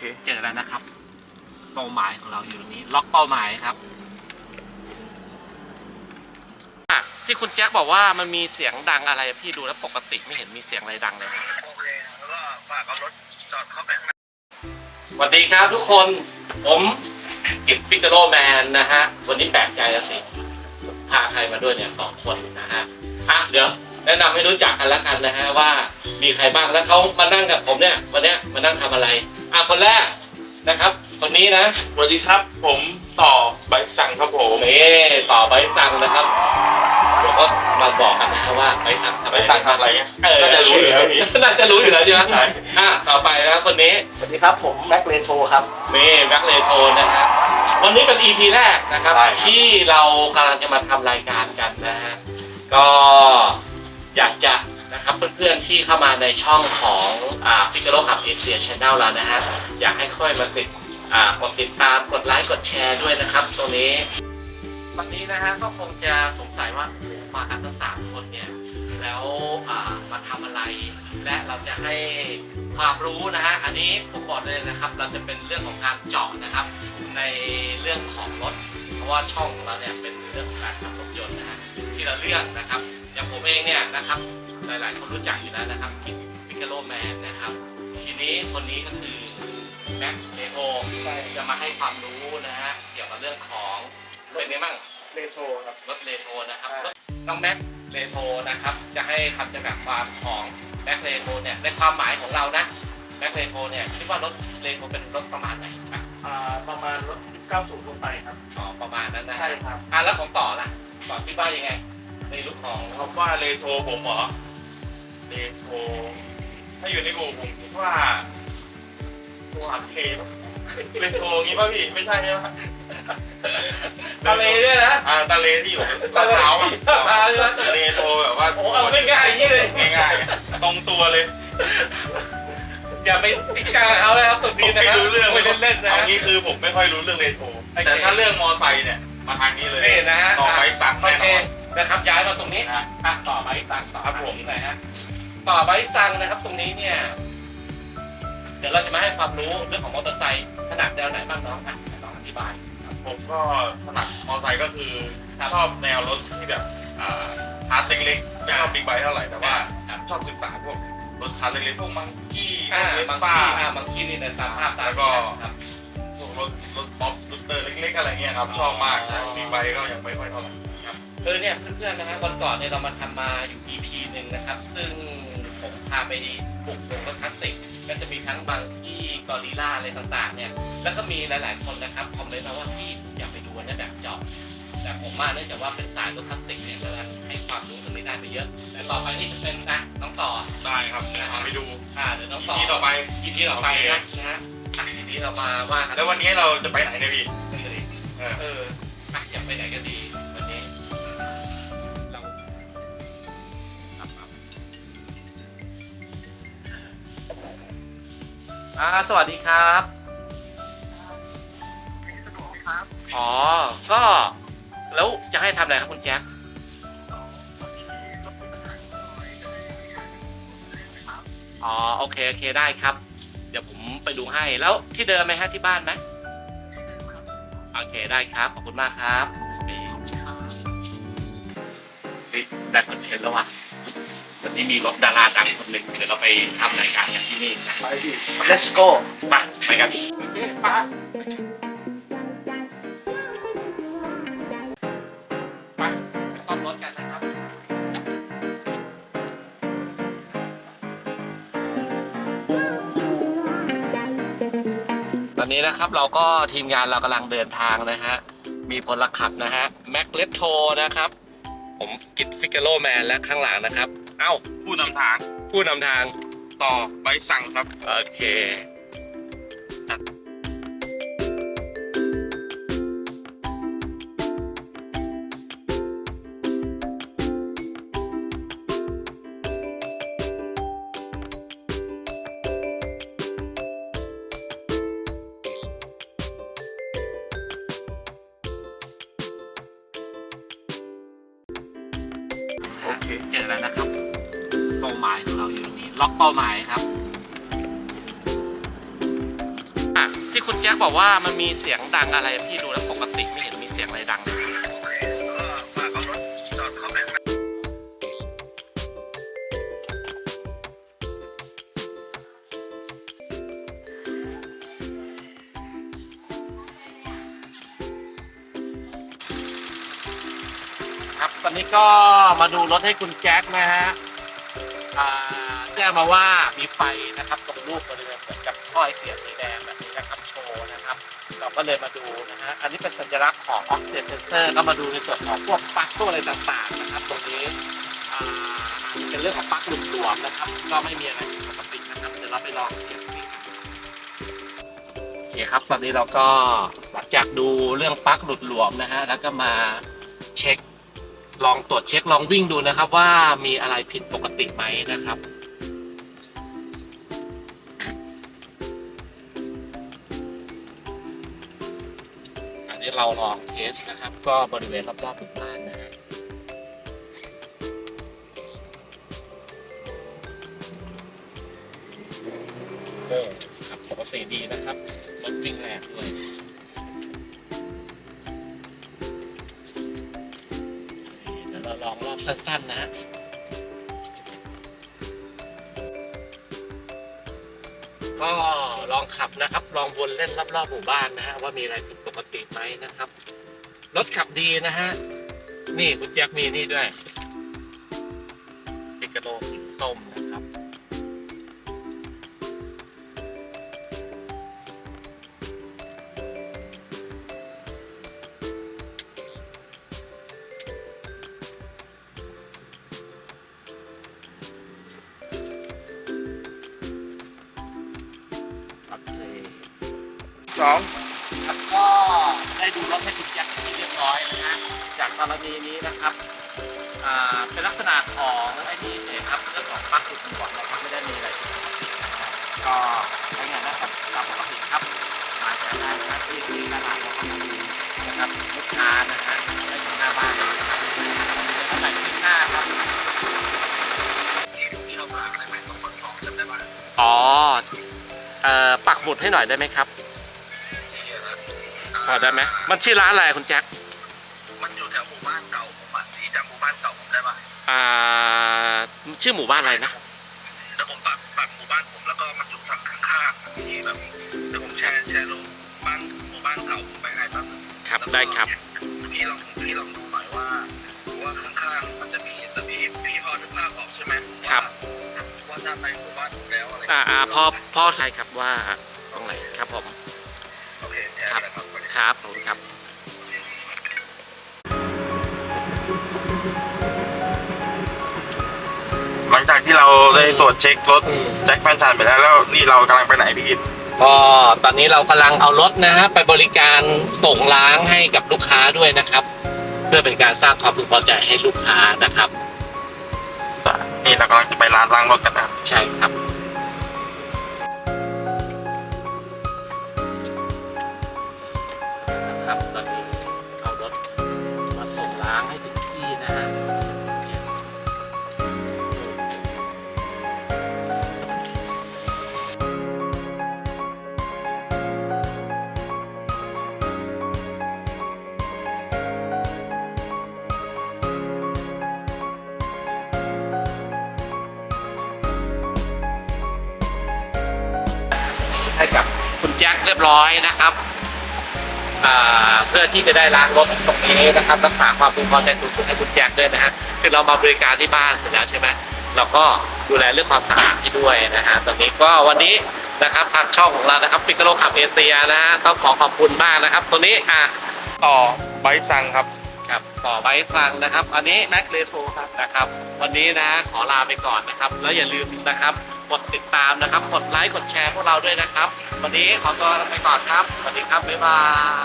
เคเจอแล้วนะครับ เป้าหมายของเราอยู่ตรงนี้ ล็อกเป้าหมายครับอะที่คุณแจ็คบอกว่ามันมีเสียงดังอะไรพี่ดูแล้วปกติไม่เห็นมีเสียงอะไรดังเลยครับโอเคแล้วก็ฝากเอารถจอดเข้าไปข้างในสวัสดีครับทุกคนผมกิตฟิกเกอโรแมนนะฮะวันนี้แปลกใจแล้วสิพาใครมาด้วยเนี่ยสองคนนะฮะอะเดี๋ยว แนะนำให้รู้จักกันแล้วกันนะฮะว่ามีใครบ้างแล้วเขามานั่งกับผมเนี่ยวันเนี้ยมานั่งทำอะไรอะคนแรกนะครับคนนี้นะสวัสดีครับผมต่อใบสั่งครับผมนี่ต่อใบสั่งนะครับเดี๋ยวก็มาบอกกันนะฮะว่าใบสั่งทำใบสั่งทำอะไรเนี่ยเออน่าจะรู้อยู่แล้วพี่น่าจะรู้อยู่แล้วใช่ไหมใช่อะต่อไปนะคนนี้สวัสดีครับผมแม็กเลโทครับนี่แบ็คเลโทนะฮะวันนี้เป็น EP แรกนะครับใช่ครับที่เรากำลังจะมาทำรายการกันนะฮะก็ อยากจะนะครับเพื่อนๆที่เข้ามาในช่องของอ่าฟิกเกอร์ขับเอเชียชแนลแล้วนะฮะอยากให้ค่อยมาติดอ่ากดติดตามกดไลค์กดแชร์ด้วยนะครับตรงนี้วันนี้นะฮะก็คงจะสงสัยว่ามากันทั้งสามคนเนี่ยแล้วมาทำอะไร และเราจะให้ความรู้นะฮะอันนี้ผมบอกเลยนะครับ เราจะเป็นเรื่องของการเจาะนะครับ ในเรื่องของรถ เพราะว่าช่องของเราเนี่ยเป็นเรื่องของการขับรถยนต์นะฮะที่เราเลือกนะครับ อย่างผมเองเนี่ยนะครับ หลายๆ คนรู้จักอยู่แล้วนะครับพิกาโลแมนนะครับ ทีนี้คนนี้ก็คือแม็กเลโอจะมาให้ความรู้นะฮะเกี่ยวกับเรื่องของเป็นไงบ้างเลโทครับ รถเลโทนะครับอ่ารถน้องแม็กเลโทนะครับ จะให้คำจำกัดความของแม็กเลโทเนี่ยในความหมายของเรานะแม็กเลโทเนี่ยคิดว่ารถเลโทเป็นรถประมาณไหนอะอ่า ประมาณรถยุค90ทั่วไปครับ อ๋อประมาณนั้นนะใช่ครับอะแล้วของต่อล่ะต่อคิดว่ายังไงในลุคของคำว่าเลโทรผมเหรอเลโทรถ้าอยู่ในกูผมคิดว่าตัวอัดเทปะเลโทรงี้ป่ะพี่ไม่ใช่ใช่ไหมทะเลเนี่ยนะอ่าตะเลที่อยู่ลาดพร้าวอะลาดพร้าวใช่ไหมเลโทรแบบว่าโอ้เอาง่ายๆอย่างนี้เลยง่ายๆอะตรงตัวเลยอย่าไปจิกจังกับเขาเลยครับสุดผดีมนะไม่ครับรู้เรื่องไม่เล่นๆนะเอางี้คือผมไม่ค่อยรู้เรื่องเลโทรโอเคแต่ถ้าเรื่องมอไซค์เนี่ยมาทางนี้เลยนี่นะฮะต่อไปสั่งโอแน่เคนอน นะครับย้ายมาตรงนี้นะอะต่อใบสั่งต่อครับผมตงนี้หน่อยฮะต่อใบสั่งนะครับ ตรงนี้เนี่ย เดี๋ยวเราจะมาให้ความรู้เรื่องของมอเตอร์ไซค์ขนาดแนวไหนบ้างน้องอะน้องอธิบายผมก็ถนัดมอไซค์ก็คือครับชอบแนวรถที่แบบอ่าฮาร์ดเล็กๆไม่ชอบบิ๊กไบค์เท่าไหร่แต่ว่าครับชอบศึกษาพวกรถฮาร์ดเล็กๆพวกมังกี้อ่าเวสบางป้าทีอ่าบางทีนี่เนี่ยตามภาพตามแล้วก็นี้ครับพวกรถรถป๊อปสกูตเตอร์เล็กๆอะไรเงี้ยครับชอบมากอ๋อบิ๊กไบค์ก็ยังไม่ค่อยเท่าไหร่ เออเนี่ยเพื่อนๆนะฮะวันก่อนเนี่ยเรามาทำมาอยู่ EP หนึ่งนะครับ ซึ่งผมพาไปบุกโรงรถคลาสสิกก็จะมีทั้งบางที่กอริลล่าอะไรต่างๆ เนี่ย แล้วก็มีหลายๆคนนะครับคอมเมนต์มาว่าพี่อยากไปดูอันนี้แบบเจาะแต่ผมมาเนื่องจากว่าเป็นสายรถคลาสสิกเนี่ยก็เลยให้ความรู้ตรงนี้ได้ไปเยอะ แต่ต่อไปนี่จะเป็นนะน้องต่อได้ครับเดี๋ยวพาไปดูอ่าเดี๋ยวน้องต่อทีต่อไปอีพีต่อไปนะนะฮะอะทีนี้เรามาว่ากันแล้ววันนี้เราจะไปไหนเนี่ยพี่เออเอออะอยากไปไหนก็ดี อ่าสวัสดีครับอ๋อ ก็ แล้วจะให้ทำอะไรครับคุณแจ็ค อ๋อ โอเค โอเค ได้ครับ เดี๋ยวผมไปดูให้ แล้วที่เดิมไหมฮะ ที่บ้านไหม โอเค ได้ครับ ขอบคุณมากครับนี่เฮ้ยได้คอนเทนต์แล้วว่ะ วันนี้มีรถดาราดังคนหนึ่งเดี๋ยวเราไปทำรายการกันที่นี่นะไปดิ let's go ไปไปกันโอเคไปไปไปซ่อมรถกันนะครับ ตอนนี้นะครับเราก็ทีมงานเรากำลังเดินทางนะฮะ มีพลขับนะฮะแม็กเลตโทนะครับ ผมกิตฟิกเกโลแมนและข้างหลังนะครับ เอ้าผู้นำทางผู้นำทางต่อใบสั่งครับ โอเค โอเค เจอแล้วนะครับ เป้าหมายของเราอยู่ตรงนี้ ล็อกเป้าหมายครับอะที่คุณแจ็คบอกว่ามันมีเสียงดังอะไรพี่ดูแล้วปกติไม่เห็นมีเสียงอะไรดังเลยครับ ตอนนี้ก็มาดูรถให้คุณแจ็คนะฮะอ่า แจ้งมาว่ามีไฟนะครับตรงรูปบริเวณเหมือนกับท่อไอเสียสีแดงแบบนี้นะครับโชว์นะครับ เราก็เลยมาดูนะฮะอันนี้เป็นสัญลักษณ์ของออกเซนเซอร์ก็มาดูในส่วนของพวกปลั๊กพวกอะไรต่างๆนะครับ ตรงนี้อ่าเป็นเรื่องของปลั๊กหลุดรวมนะครับ ก็ไม่มีอะไรผิดปกตินะครับเดี๋ยวเราไปลองเทียบกันโอเคครับตอนนี้เราก็หลังจากดูเรื่องปลั๊กหลุดรวมนะฮะแล้วก็มา ลองตรวจเช็คลองวิ่งดูนะครับ ว่ามีอะไรผิดปกติไหมนะครับอันนี้เราลองเทสนะครับ ก็บริเวณรอบๆหมู่บ้านนะฮะโอ้ครับปกติดีนะครับ สั้น ๆ นะฮะก็ลองขับนะครับ ลองวนเล่นรอบๆหมู่บ้านนะฮะว่ามีอะไรผิดปกติไหมนะครับ รถขับดีนะฮะ นี่คุณแจ็คมีนี่ด้วยปิกาโนสีส้ม สองครับก็ได้ดูรถให้คุณแจ็คที่เรียบร้อยนะฮะจากกรณีนี้นะครับอ่าเป็นลักษณะของไอ้นี่เลยครับเรื่องของปลั๊กหลุดหัวนะครับไม่ได้มีอะไรผิดปกตินะครับก็ใช้งานได้ครับตามปกติครับมาจากได้นะครับที่ที่ตลาดเราก็มาดูนะครับลูกค้านะฮะได้ถึงหน้าบ้านเลยนะครับเดี๋ยวเท่าไหร่ที่หน้าครับอ๋อเอ่อปักหมุดให้หน่อยได้ไหมครับ พอได้ไหมมันชื่อร้านอะไรคุณแจ็คมันอยู่แถวหมู่บ้านเก่าผมอะพี่จำหมู่บ้านเก่าผมได้ปะอ่า ชื่อหมู่บ้านอะไรนะเดี๋ยวผมปักปักหมู่บ้านผมแล้วก็มันอยู่ทางข้างๆที่แบบเดี๋ยวผมแชร์แชร์ลงบ้านหมู่บ้านเก่าผมไปให้ครับครับแล้วก็ได้ครับพี่ลองพี่ลองดูหน่อยว่าว่าข้างๆมันจะมีแต่พี่พี่พอนึกภาพออกใช่ไหมครับว่าถ้าไปหมู่บ้านผมแล้วอะไรอ่าอ่าพ่อพ่อใครครับว่าตรงไหนครับผมโอเคแชร์เลยครับครับ หลังจากที่เราได้ตรวจเช็ครถแจ็คแฟนฉันไปแล้วแล้วนี่เรากำลังไปไหนพี่กิตก็ตอนนี้เรากำลังเอารถนะฮะไปบริการส่งล้างให้กับลูกค้าด้วยนะครับ เพื่อเป็นการสร้างความพึงพอใจให้ลูกค้านะครับ นี่เรากำลังจะไปร้านล้างรถกันนะครับใช่ครับนะครับ คุณแจ็คเรียบร้อยนะครับเพื่อที่จะได้ล้างรถตรงนี้นะครับรักษาความพึงพอใจสูงสุดให้คุณแจ็คด้วยนะฮะคือเรามาบริการที่บ้านเสร็จแล้วใช่ไหมเราก็ดูแลเรื่องความสะอาดให้ด้วยนะฮะตอนนี้ก็วันนี้นะครับทางช่องของเรานะครับฟิกโลขับเอเชียนะฮะต้องขอขอบคุณมากนะครับ ตัวนี้อะต่อไบค์ซังครับ ครับต่อไปฟังนะครับ อันนี้แม็กเลโทครับนะครับ วันนี้นะขอลาไปก่อนนะครับ แล้วอย่าลืมนะครับกดติดตามนะครับกดไลค์กดแชร์พวกเราด้วยนะครับ วันนี้ขอตัวไปก่อนครับสวัสดีครับบ๊ายบา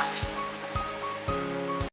ย